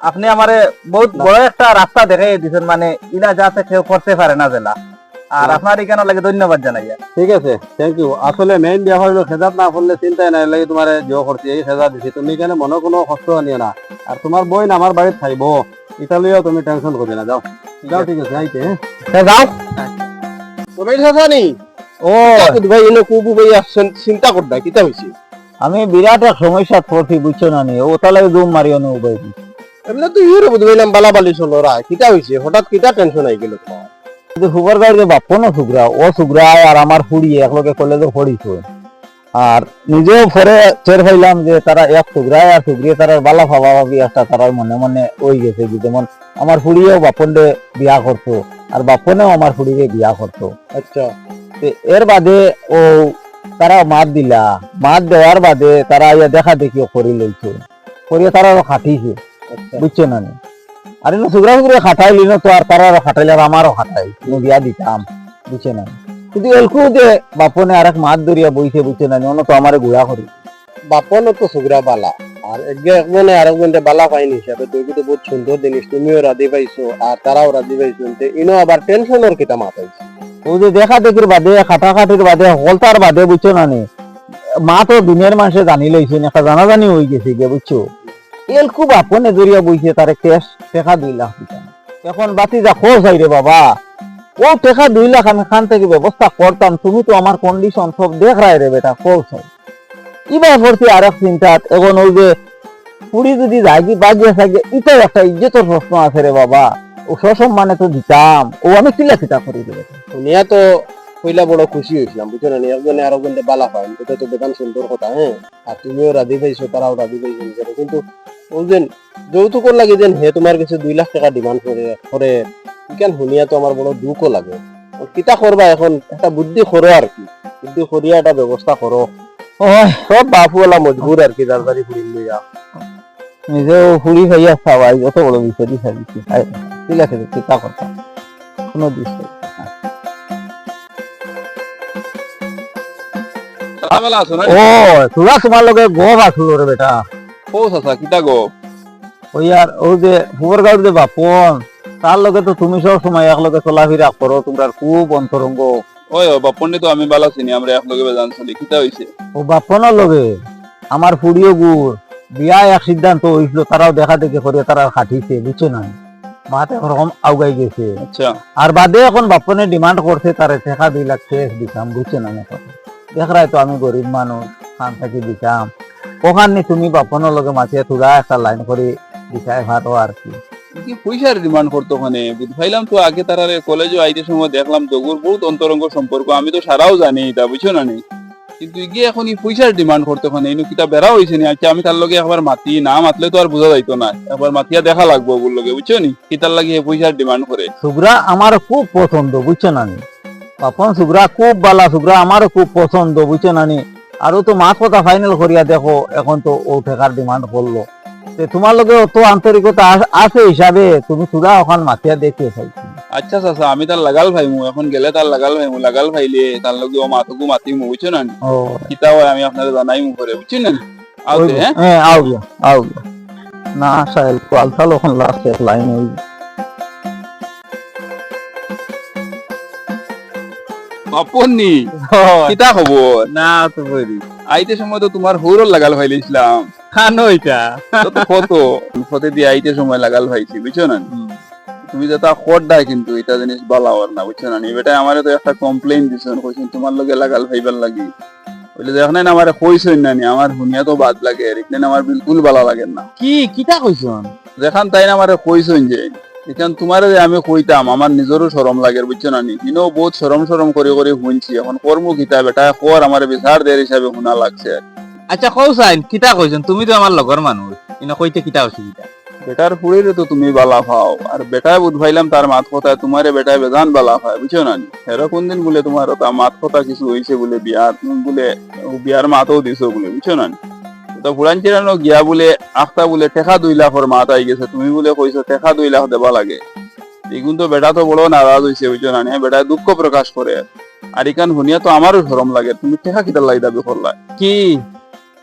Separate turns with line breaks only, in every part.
আপনি আমারে বহুত বড় একটা রাস্তা দেখাই দিয়েছেন মানে ইনা যাতে কেউ করতে পারে না জেলা। আর
হ্যাঁ।
আপনার এখানে লাগে ধন্যবাদ জানাই।
ঠিক আছে থ্যাংক ইউ আসলে মেইন ব্যাপার হলো খেজাত না করলে চিন্তাই নাই লাগে তোমার জিও করছি এই খেজা দিছি। তুমি কেন মনে কোনো কষ্ট নিয়ে না। আর তোমার বই না আমার বাড়িতে খাইব ইতালিও তুমি টেনশন করবে না যাও। যাও ঠিক আছে আইতে হ্যাঁ।
যাও।
তুমি থাকানি
ও।
ভাই এনে কুবু ভাই আসছেন চিন্তা করতে কিতা হইছে?
আমি বিরাট এক সমস্যা পড়ছি বুঝছ না নি? ও তাহলে জুম মারিও নি উবাই
এমনি তো ইউরো বুঝবে নাম চলো রা কিতা হইছে? হঠাৎ কিতা টেনশন আই গেল তোমার।
কিন্তু সুপার গাড়িতে বাপ্প না ও সুগ্রা আর আমার ফুড়ি একলগে কলেজে পড়িছো। আর নিজেও পরে টের পাইলাম যে তারা এক সুগ্রায় আর সুগ্রিয়ে তারা বালা ভাবা ভাবি একটা তারার মনে মনে ওই গেছে যে যেমন আমার ফুড়িও বাপনডে বিয়া করতো আর বাপনেও আমার ফুড়িকে বিয়া করতো।
আচ্ছা।
এর বাদে ও তারা মাত দিলা। মাত দেওয়ার বাদে তারা ইয়া দেখা দেখি করি লইছে। করিয়ে তারা খাটিছে। বুঝছ না নি? আর এনে সুগ্রা সুগ্রা খাটাইলি না তো আর তারা খাটাইলে আর আমারও খাটাই বিয়া দিতাম বুঝছে না কিন্তু এলকু যে বাপনে আরেক মাত ধরিয়া বইছে বুঝছে না অন্য তো আমারে গুড়া করি।
বাপন তো সুগ্রা বালা আর একজনে আরেকজনে বালা পাইনি হিসাবে বহুত সুন্দর জিনিস তুমিও রাজি পাইছো আর তারাও রাজি পাইছো। ইনো আবার টেনশনের কিতা মাথাইছে
ও যে দেখা দেখির বাদে খাটাখাটির বাদে হলতার বাদে বুঝছ না নি? মা তো দিনের মাসে জানি লইছে একটা জানাজানি হয়ে গেছে গে বুঝছ? এলকু বাপনে ধরিয়া বইছে, তারে ক্যাশ টেকা দুই লাখ এখন বাতি যা খোঁজ আই রে বাবা। ও টেকা দুই লাখ আমি খান থেকে ব্যবস্থা করতাম, তুমি তো আমার কন্ডিশন সব দেখ রায় রে বেটা খোঁজ হয়। ইবার ভর্তি আর এক চিন্তাত, এখন ওই যে পুরি যদি যাগি বাজিয়ে থাকে ইটাও একটা ইজ্জতের প্রশ্ন আছে রে বাবা। ও সসম্মানে তো দিতাম, ও আমি কিলা চিতা করি দেবে
শুনিয়া তো কইলা বড় খুশি হয়েছিলাম বুঝছ না? একজনে আরেকজনে বালা পাই এটা তো বেকান সুন্দর কথা হ্যাঁ। আর তুমিও রাজি পাইছো, তারাও রাজি পাইছো কিন্তু যেন যৌতুকর লাগে যেন হে তোমার কাছে দুই লাখ টাকা ডিমান্ড করে করে কেন শুনিয়া তো আমার বড় দুঃখও লাগে কিতা করবা এখন একটা বুদ্ধি করো আর কি? বুদ্ধি করিয়া একটা ব্যবস্থা করো সব বাপুওয়ালা মজবুর আর কি দারদারি ফুরিল লইয়া
নিজেও হুড়ি হইয়া খাওয়াই যত বড় বিপদই খাইছি ঠিক আছে চিন্তা করতাম কোনো
না?
ও তোরা তোমার লগে গপ আসলো রে বেটা।
কিতা গো?
ওই আর ও যে ফুবর গাঁর যে বাপন তার লগে তো তুমি সব সময় এক লগে চলাফেরা করো তোমরা খুব অন্তরঙ্গ।
ওই বাপন্ডি তো আমি বালা চিনি আমরা একলগে বেজান চলি হইছে?
ও বাপনের লগে? আমার ফুড়িও গুড় বিয়া এক সিদ্ধান্ত হয়েছিল তারাও দেখা দেখে করে তারা খাটিছে বুঝছ না? মাতে রকম আউগাই গেছে।
আচ্ছা।
আর বাদে এখন বাপনে ডিমান্ড করছে তারে টাকা দুই লাখ শেষ দিতাম বুঝছে না? দেখাই তো আমি গরিব মানুষ খান থাকি দিতাম। ওখানে তুমি বাপনের লগে মাছিয়া তুরা একটা লাইন করে দিছাই ভাতো আর কি
কি পয়সার ডিমান্ড করতো ওখানে? বুঝাইলাম তো আগে তারা কলেজে আইতে সময় দেখলাম তোগুর বহুত অন্তরঙ্গ সম্পর্ক আমি তো সারাও জানি এটা বুঝছ না কিন্তু গিয়ে এখন এই পয়সার ডিমান্ড করতে ওখানে। এনু কিতা বেড়া হয়েছে নি? আচ্ছা আমি তার লগে একবার মাতি না মাতলে তো আর বোঝা যাইতো না। একবার মাতিয়া দেখা লাগবো ওগুর লগে বুঝছ নি? কি তার লাগে এই পয়সার ডিমান্ড করে
সুগ্রা আমার খুব পছন্দ বুঝছ না নি? বাপন সুগ্রা খুব বালা সুগ্রা আমারও খুব পছন্দ বুঝছ না? আরও তো মাছ কথা ফাইনাল করিয়া দেখো এখন তো ও ঠেকার ডিমান্ড করল তোমার লগে অত আন্তরিকতা আছে হিসাবে তুমি সুরা ওখান মাতিয়া দেখে ফেলছি
আচ্ছা চাচা আমি তার লাগাল ভাইমু এখন গেলে তার লাগাল ভাইমু লাগাল ভাইলে তার লগে ও মাথকু মাতিমু বুঝছ না?
ও
কিতা হয় আমি আপনাদের জানাইমু করে বুঝছ না? আওতে হ্যাঁ
হ্যাঁ আও গিয়া আও গিয়া না সাহেল পালসাল ওখান লাস্ট লাইন হই
কিতা খবর?
না তো বলি।
আইতে সময় তো তোমার হুরল লাগাল
খানো এটা
তো কত ফতে দিয়ে আইতে সময় লাগাল ভাইছি বুঝছ না? তুমি যেটা দেয় কিন্তু এটা জিনিস বলা ওর না বুঝছ না? বেটা আমারে তো একটা কমপ্লেইন দিছেন কইছেন তোমার লগে লাগাল ভাইবার লাগি। বলে দেখেন না আমারে কইছেন না নি আমার হুনিয়া তো বাদ লাগে আর এখানে আমার বিলকুল ভালো লাগে না।
কি কিটা কইছন?
দেখান তাই না আমারে কইছেন যে এখান তোমারে যে আমি কইতাম আমার নিজেরও শরম লাগে বুঝছ না নি? কিনো বহুত শরম শরম করে করে শুনছি এখন কর্ম কিতা বেটা? কর আমার বিচার দেয় হিসাবে শোনা লাগছে।
আচ্ছা কও সাইন কিটা কইছন তুমি তো আমার লগর মানুষ ইনা কইতে কিটা অসুবিধা
বেটার ফুড়িরে তো তুমি বালা পাও আর বেটায় বুঝাইলাম তার মাত কথা তোমারে বেটায় বেজান বালা হয় বুঝছ না হেরো কোন দিন বলে তোমার ওটা মাত কথা কিছু হইছে বলে বিয়ার বলে বিয়ার মাতও দিছো বলে বুঝছ না? তো গিয়া বলে আখতা বলে দুই লাখর মাত আই গেছে। তুমি বলে কইছো টেকা দুই লাখ দেবা লাগে। এগুন তো বেটা তো বড় নারাজ হইছে বুঝছ না? বেটায় দুঃখ প্রকাশ করে আর ইকান শুনিয়া তো আমারও শরম লাগে। তুমি টেকা কিতার লাগি দাবি করলা
কি?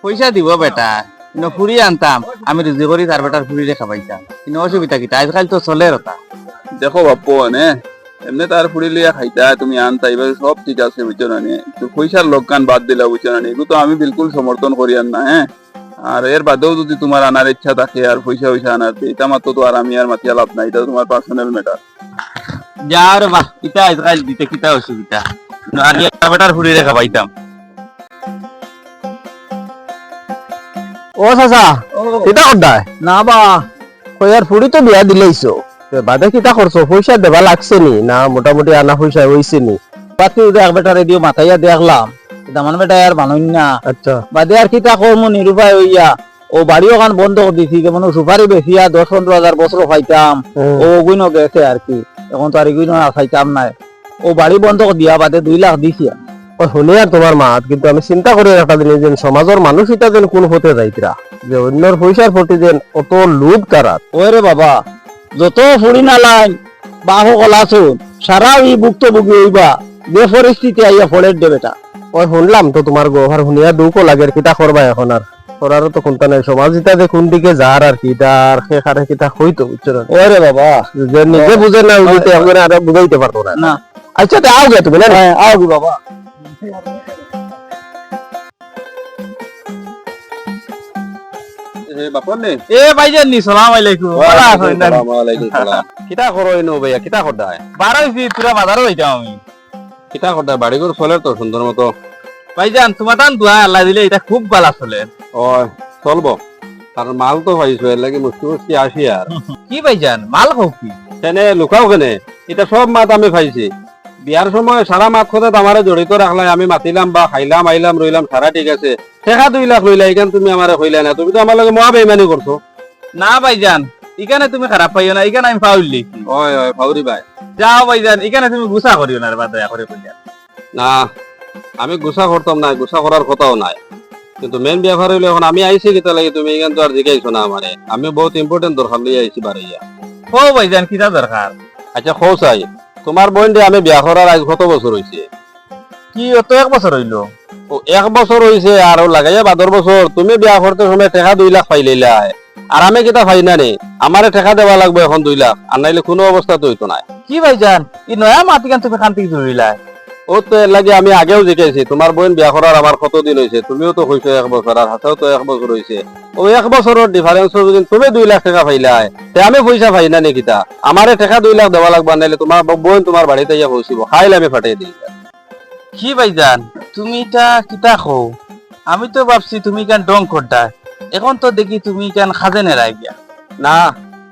পয়সা দিব বেটা।
কিন্তু ফুরি আনতাম। আমি রুজি করি তার বেটার ফুরিরে খাবাইতাম কিন্তু অসুবিধা কিটা আজকাল তো চলে রতা
দেখো বাপ্পু নে? এমনি তার ফুড়ি লিয়া খাইতা তুমি আনতা এবার সব ঠিক আছে বুঝছ না পয়সার লোক কান বাদ দিলা বুঝছ না তো আমি বিলকুল সমর্থন করি আর না হ্যাঁ আর এর বাদেও যদি তোমার আনার ইচ্ছা থাকে আর পয়সা পয়সা আনার তো এটা মাত্র তো আর আমি আর মাতিয়া লাভ নাই এটা তোমার পার্সোনাল ম্যাটার
যা রে বাহ কিটা আজকাল দিতে কিটা অসুবিধা আগে তার বেটার ফুরিরে খাবাইতাম
ও চাচা কিতা করদায়
না বা।
কয়ার ফুড়ি তো বিয়া দিলেইছো। বাদে কিতা করছ পয়সা দেবা লাগছে নি? না মোটামুটি আনা পয়সা হইছে নি
পাতি দেখ বেটা রেডিও মাথাইয়া দেখলাম তেমন বেটা আর মানুষ না।
আচ্ছা।
বাদে আর কিতা কর্ম নিরুপায় হইয়া ও বাড়ি ওখান বন্ধ করে দিছি যেমন সুপারি বেশিয়া দশ পনেরো হাজার বছর খাইতাম। ও। গুণ গেছে আর কি। এখন তো আর খাইতাম নাই। ও বাড়ি বন্ধ করে দিয়া বাদে দুই লাখ দিছি।
শুনি আর তোমার মাত কিন্তু আমি চিন্তা করি একটা জিনিস যেন সমাজের মানুষ এটা যেন কোন হতে যাইতরা যে অন্যর পয়সার প্রতি যেন অত লোভ তারা
ওরে বাবা যত ফুড়ি না লাইন বাহু কলাছুন সারা ই ভুক্ত ভুগি হইবা। যে পরিস্থিতি আইয়া ফলের দে বেটা।
ওই শুনলাম তো তোমার গোহার শুনিয়া দুঃখও লাগে আর কিতা করবা এখন আর করারও তো কোনটা নাই সমাজ ইটা যে কোন দিকে যার আর কি এটা আর সে কারে কিতা হইতো বুঝছ না
ওরে বাবা।
যে নিজে বুঝে না বুঝতে এখন আর বুঝাইতে পারতো না।
না।
আচ্ছা তে আও গে তুমি না
হ্যাঁ আও বাবা। এ ভাইজান নি? সালাম আলাইকুম। ভালো আছেন
সালাম
কিতা করো ভাইয়া করদায়
বারো বাজারও হইতাম আমি।
কিতা করদায় বাড়ি ঘর চলে তো সুন্দর মতো।
ভাইজান তোমার দোয়া আল্লাহ দিলে এটা খুব ভালো চলে
ও চলবো। কারণ মাল তো পাইছো এর লাগে মুস্তি মুস্তি আসি আর
কি ভাইজান মাল খাও কি?
লুকাও কেনে? এটা সব মাত আমি পাইছি। বিয়ার সময় সারা মাত কথা আমারে জড়িত রাখলাই আমি মাতিলাম বা খাইলাম আইলাম রইলাম সারা ঠিক আছে। টেকা দুই লাখ লইলা এখান তুমি আমারে কইলা না তুমি তো আমার লগে মহা বেইমানি করছ
না ভাইজান এখানে তুমি খারাপ পাইও না এখানে আমি ফাউল
ওই ওই ফাউরি ভাই
যাও ভাইজান এখানে তুমি গুসা করিও না রে বাদ দয়া করে কইয়া
না আমি গুসা করতাম না গুসা করার কথাও নাই। কিন্তু মেন ব্যাপার হইল এখন আমি আইছি কিতা লাগে তুমি এখান তো আর জিগাইছো না আমারে। আমি বহুত ইম্পর্টেন্ট দরকার লই আইছি বাড়িয়া
ও ভাইজান কিটা দরকার?
আচ্ছা খোসাই তোমার বোন দিয়ে আমি বিয়া করার আজ কত বছর হইছে?
কি অত এক বছর হইল?
ও এক বছর হইছে আর লাগাইয়া বাদর বছর। তুমি বিয়া করতে সময় টাকা দুই লাখ পাইলেইলা আর আমি কিতা পাই না নে আমারে টাকা দেওয়া লাগবে এখন দুই লাখ আর নাইলে কোনো অবস্থা তো হইতো না
কি ভাইজান ই নয়া মাটি কান তুমি খান্তি ধরিলা
ও তো এর লাগে আমি আগেও জিজ্ঞাসি তোমার বোন বিয়া করার আমার কত দিন হয়েছে তুমিও তো হইছো এক বছর আর হাতেও তো এক বছর হয়েছে ও এক বছরের ডিফারেন্স যদি তুমি দুই লাখ টাকা পাইলা তে আমি পয়সা পাই না নাকি তা আমারে টাকা দুই লাখ দেওয়া লাগবে নাইলে তোমার বোন তোমার বাড়িতে ইয়া পৌঁছিব খাইলে আমি ফাটাই দিই।
কি ভাইজান তুমি এটা কিতা খো আমি তো ভাবছি তুমি কেন ডং করতা এখন তো দেখি তুমি কেন খাজে নেরাই গিয়া?
না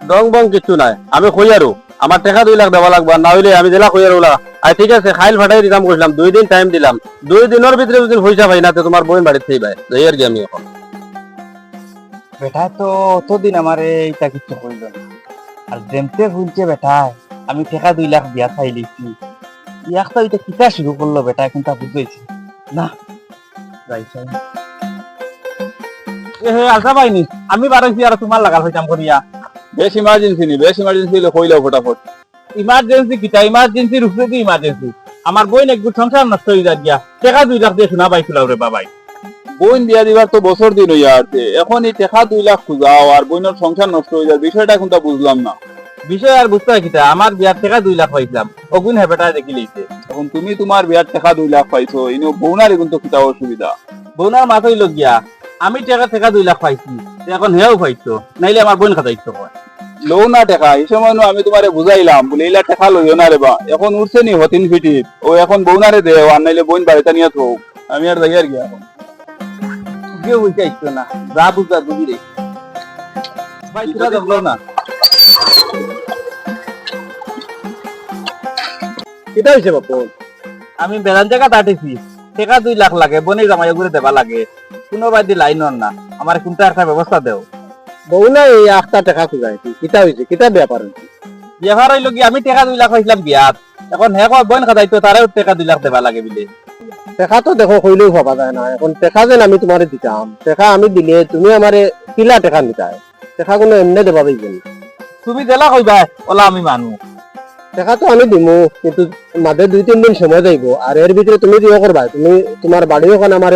ডং বং কিছু নাই। আমি কই আর। আমার টাকা দুই লাখ দেওয়া লাগবে না হইলে আমি জেলা কই আর ওলা। আর ঠিক আছে খাইল ফাটাই দিতাম কইলাম দুই দিন টাইম দিলাম। দুই দিনের ভিতরে যদি পয়সা পাই না তো তোমার বোন বাড়িতে যাই যাই আর কি আমি এখন।
বেটা তো অতদিন আমার এইটা কিছু কইল না। আর যেমতে শুনছে বেটা আমি টাকা দুই লাখ দিয়া চাই লিছি। ইয়াক তো এটা কিতা শুরু করল বেটা এখন তা বুঝাইছি না হে আলসা পাইনি আমি আর তোমার লাগাল হইতাম করিয়া
বেশ ইমার্জেন্সি নি বেশ ইমার্জেন্সি হলে কইলাও ফটাফট।
ইমার্জেন্সি কিটা দিয়ে ইমার্জেন্সি আমার বই একটু সংসার নষ্ট হয়ে যা গিয়া টাকা দুই লাখ দিয়ে শোনা পাইছিল রে বাবাই।
বিয়া দিবার তো বছর দিন হইয়া আছে এখন এই টাকা দুই লাখ খুঁজাও আর বোনের সংসার নষ্ট হয়ে যায়। বিষয়টা এখন তা বুঝলাম না।
বিষয় আর বুঝতে কিটা আমার বিয়ার টাকা দুই লাখ পাইছিলাম অগুন হেবেটা দেখি লইছে
এখন তুমি তোমার বিয়ার টাকা দুই লাখ পাইছো। ইনো বৌনার এখন তো কিতা অসুবিধা।
বোনার মাথা হইল গিয়া আমি টাকা টাকা দুই লাখ পাইছি। এখন হেও পাইছো নাইলে আমার বোন খাতাইছো কয়।
লও না টাকা এই সময় আমি তোমারে বুঝাইলাম বলে এইলা টাকা লইও না রে বা। এখন উঠছে নি হতিন ফিটিত ও এখন বৌনারে দে আর নাইলে বোন বাড়িতে নিয়ে থাক আমি আর যাই আর গিয়া এখন।
কেউ না যা বুঝা বুঝি রে। ভাই তোরা দেখল না।
কিটা বাপু।
আমি বেড়ান জায়গা দাটিছি টাকা দুই লাখ লাগে বনে জামাই করে দেবা লাগে। কোনো বাদি লাইন না। আমার কোনটা একটা ব্যবস্থা দেও।
বউ না এই আটটা টাকা খুঁজাই কিটা হইছে? কিটা ব্যাপার হইছে
বিয়াভার হইল কি আমি টাকা দুই লাখ পাইছিলাম বিয়াত। এখন হে কয় বোন খাতাইতো তারেও টাকা দুই লাখ দেবা লাগে বিলে।
টাকা তো দেখো কইলেও ভাবা যায় না। এখন টাকা যেন আমি তোমারে দিতাম টাকা আমি দিলে তুমি আমারে কিলা টাকা নিতাই টাকা কোনো এমনি দেবা দিবেন
তুমি জেলা কইবা ওলা আমি মানু
টাকা তো আমি দিমু কিন্তু মাঝে দুই তিন দিন সময় যাইব আর এর ভিতরে তুমি দিও করবা তুমি তোমার বাড়ি ওখানে আমার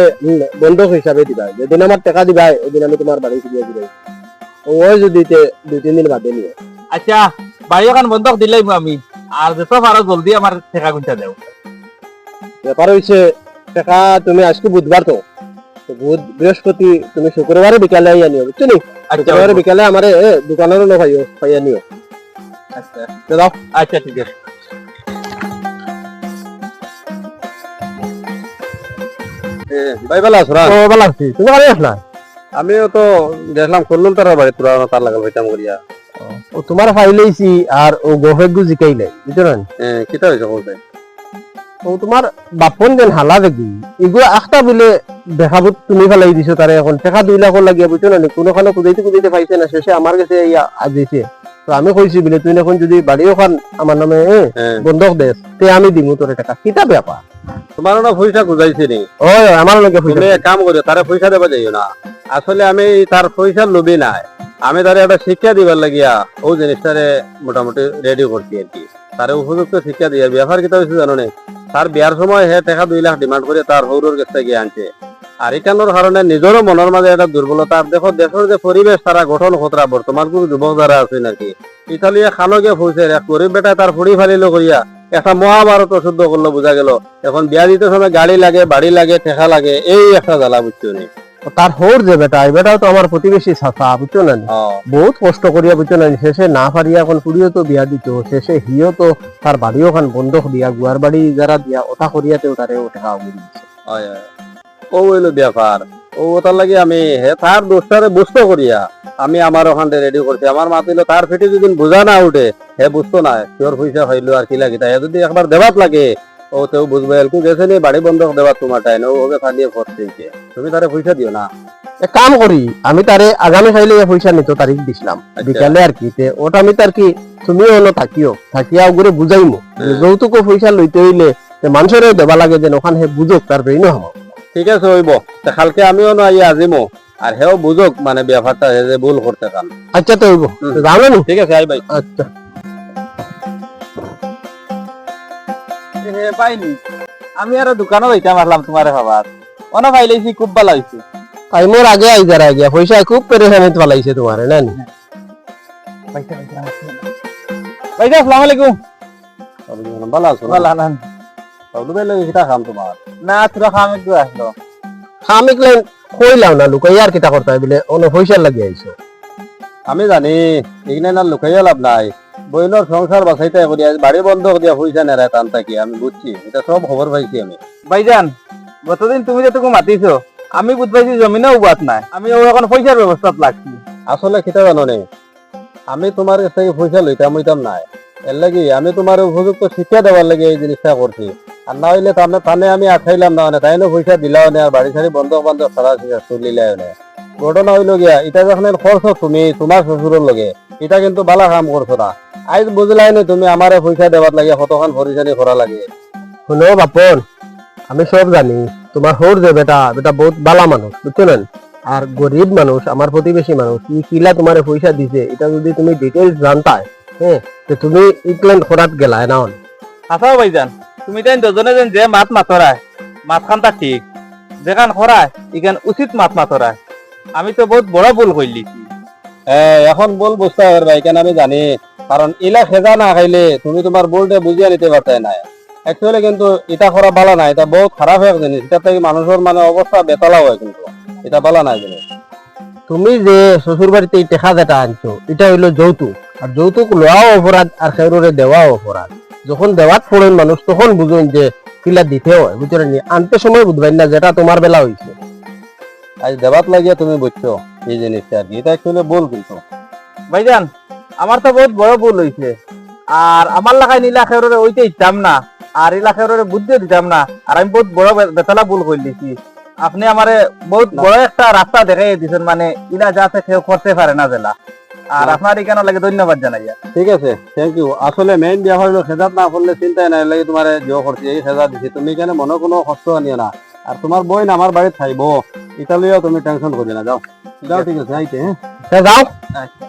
বন্ধক হিসাবে দিবা। যেদিন আমার টাকা দিবা ওইদিন আমি তোমার বাড়ি ফিরিয়ে দিবাই ওই যদি দুই তিন দিন বাদে নিও
আচ্ছা বাড়ি ওখান বন্ধক দিলাই আমি। আর যত পারো জলদি আমার ঠেকা গুনটা দেও।
ব্যাপার হয়েছে টাকা তুমি আজকে বুধবার তো। বুধ বৃহস্পতি তুমি শুক্রবারে বিকালে আইয়া নিও বুঝছ নি শুক্রবারে বিকালে আমার দোকানেরও লোক আইও পাইয়া নিও দাও
আচ্ছা ঠিক আছে।
ভাই ভালো আছো ও ভালো আছি। তুমি ভালো আছো না আমিও তো দেখলাম তার বাড়ি তোরা তার লাগাল করিয়া। ও তোমার ফাইলেইছি আর ও জিকাইলে কিটা হইছে বলতে ও তোমার বাপন যেন হালা দেখি এগুলো আখটা বলে দেখাবো তুমি ফেলাই দিছো তারে এখন। টাকা দুই লাখ লাগিয়া বুঝছ না কোনোখানে কুদাইতে কুদাইতে পাইছে না শেষে আমার কাছে ইয়া আজিছে তো আমি কইছি বলে তুই এখন যদি বাড়ি ওখান আমার নামে বন্ধক দেস তে আমি দিমু তোর টাকা। কিতা ব্যাপার?
তোমার না পয়সা গুজাইছে নি।
ও আমার লগে
তুমি কাম করো তারে পয়সা দেবা যাইও না। আসলে আমি তার পয়সার লোভী নাই। আমি তারে একটা শিক্ষা দিবার লাগিয়া ও জিনিসটারে মোটামুটি রেডি করছি আর কি। তারে উপযুক্ত শিক্ষা দিয়ে ব্যাপার কিতা হয়েছে জানো নে? তার বিয়ার সময় হে টাকা দুই লাখ ডিমান্ড করে তার সৌরর কাছে গিয়ে আনছে। আর এখানোর কারণে নিজেরও মনের মাঝে একটা দুর্বলতা দেখো দেশের যে পরিবেশ তারা গঠন খতরা বর্তমান কোনো যুবক যারা আছে নাকি? ইতালিয়া খালকে ফুসে এক গরিব বেটা তার ফুড়ি ফালিলো করিয়া একটা মহাভারত শুদ্ধ করল বোঝা গেল। এখন বিয়া দিতে সময় গাড়ি লাগে বাড়ি লাগে ঠেকা লাগে এই একটা জ্বালা বুঝছ নি?
তার হোর যে বেটা এই বেটাও তো আমার প্রতিবেশী ছাতা বুঝছ না বহুত কষ্ট করিয়া বুঝছ না শেষে না পারিয়া এখন পুরিও তো বিয়া দিত শেষে হিও তো তার বাড়িও খান বন্ধক দিয়া গুয়ার বাড়ি যারা দিয়া ওটা করিয়াতেও তারে ও টাকা উড়ি
হয়, হয়। ও হইল ব্যাপার। ও ওটার লাগে আমি হে তার দোষটারে বুঝতে করিয়া আমি আমার রেডি করছি। আমার মাতিলো তার ফিটে যদি বোঝা না উঠে হে বুঝতো না তোর পয়সা হইল আর কি লাগে? তাই যদি একবার দেবাত লাগে ও তেও বুঝবে এলকু গেছে নি বাড়ি বন্ধক দেওয়ার তোমার টাইম ও ওকে তুমি তারে পয়সা দিও না।
এক কাম করি আমি তারে আগামী খাইলে পয়সা নিত তারিখ দিছিলাম। বিকালে আর কি ওটা আমি তার কি তুমিও হলো থাকিও থাকিয়া ওগুলো বুঝাইমু যে
হ্যাঁ।
যৌতুক পয়সা লইতে হইলে মানুষেরও দেবা লাগে যেন ওখানে বুঝুক তার ব্রেইনও হামাও
ঠিক আছে হইব। তা কালকে আমিও না ইয়ে আজিমো। আর হেও বুঝুক মানে ব্যাপারটা হে যে ভুল করতে কান
আচ্ছা তো হইব।
হুম।
না?
ঠিক আছে আই ভাই
আচ্ছা।
হে পাইনি। আমি আর দোকানে যাইতে পারলাম তোমার খাবার অনা পাইলেছি খুব ভালো হয়েছে
টাইমের আগে আই যারা গিয়া পয়সা খুব পেরেশানিত পালাইছে তোমার না? নি?
ভাইজা আসসালামু আলাইকুম।
ভালো আছো।
ভালো আছেন?
সবলো ভাই লাগে কিটা খাম তোমার
না তোরা খাম একটু আসলো
আমি ক্লেন কইলাম না লুকাই আর কিটা করতে বলে অন্য পয়সা লাগি আইছো
আমি জানি এখানে না লুকাইয়া লাভ নাই। বইনের সংসার বাঁচাইতে করি বাড়ি বন্ধ দিয়া পয়সা নেড়ায় টান থাকি আমি বুঝছি এটা সব খবর পাইছি আমি।
ভাইজান গতদিন তুমি যেটুকু মাতিছো আমি বুঝ পাইছি জমিনেও বাত নাই। আমি ও এখন পয়সার ব্যবস্থাত লাগছি।
আসলে কিটা জানো নে আমি তোমার কাছ থেকে পয়সা লইতাম নাই। এর লাগি আমি তোমার উপযুক্ত শিক্ষা দেওয়ার লাগে এই জিনিসটা করছি আর না হইলে তানে তানে আমি আঠাইলাম না মানে তাইনো পয়সা দিলাও না আর বাড়ি সারি বন্ধ বান্ধব সারা চলিলাই না। ঘটনা হইল গিয়া এটা যখন খরচ তুমি তোমার শ্বশুরের লগে এটা কিন্তু বালা কাম করছ না। আজ বুঝলাই না তুমি আমারে পয়সা দেওয়ার লাগে কতক্ষণ পরিচানি করা লাগে।
শুনো বাপন আমি সব জানি তোমার হোর যে বেটা বেটা বহুত বালা মানুষ বুঝছ না? আর গরিব মানুষ আমার প্রতিবেশী মানুষ ই কিলা তোমার পয়সা দিছে এটা যদি তুমি ডিটেলস জানতাই হ্যাঁ তুমি ইকল্যান্ড খরাত গেলাই না
আসাও ভাইজান তুমি তাই দুজনে যেন যে মাত মাতরায় মাত খানটা ঠিক। যেখান খরায় ইখান উচিত মাত মাতরায় আমি তো বহুত বড় ভুল করলি
হ্যাঁ এখন বল বুঝতে হবে ভাই কেন আমি জানি। কারণ ইলা খেজা না খাইলে তুমি তোমার বোর্ডে বুঝিয়ে নিতে পারতে না অ্যাকচুয়ালি কিন্তু এটা করা ভালো না এটা বহুত খারাপ এক জিনিস এটা থেকে মানুষের মানে অবস্থা বেতালা হয় কিন্তু। এটা ভালো না জিনিস
তুমি যে শ্বশুর বাড়িতে এই টেকা যেটা আনছো এটা হইল যৌতুক। আর যৌতুক লওয়াও অপরাধ আর সেউরে দেওয়াও অপরাধ যখন দেওয়াত পড়েন মানুষ তখন বুঝুন যে কিলা দিতে হয়। বুঝলেন নি? আনতে সময় বুঝবেন না যেটা তোমার বেলা হয়েছে
আজ দেবাত লাগিয়ে তুমি বুঝছ এই জিনিসটা আর কি এটা অ্যাকচুয়ালি বল কিন্তু।
ভাইজান আমার তো বহুত বড় ভুল হয়েছে আর আমার লাগাই নীলা খেররে ওইতে দিতাম না। আর ইলা খেররে বুদ্ধি দিতাম না। আর আমি বহুত বড় বেতলা ভুল করলিছি আপনি আমারে বহুত বড় একটা রাস্তা দেখাই দিয়েছেন মানে ইলা যাতে কেউ করতে পারে না জেলা। আর
না।
আপনার এখানে লাগে ধন্যবাদ জানাই
ঠিক আছে থ্যাংক ইউ আসলে মেইন ব্যাপার হলো খেজাত না করলে চিন্তাই নাই লাগে তোমার জিও করছি এই খেজাত দিছি। তুমি কেন মনে কোনো কষ্ট আনিও না? আর তোমার বই না আমার বাড়িতে থাকব ইতালিও তুমি টেনশন করি না যাও। যাও ঠিক আছে। আইতে হ্যাঁ।
যাও
আচ্ছা।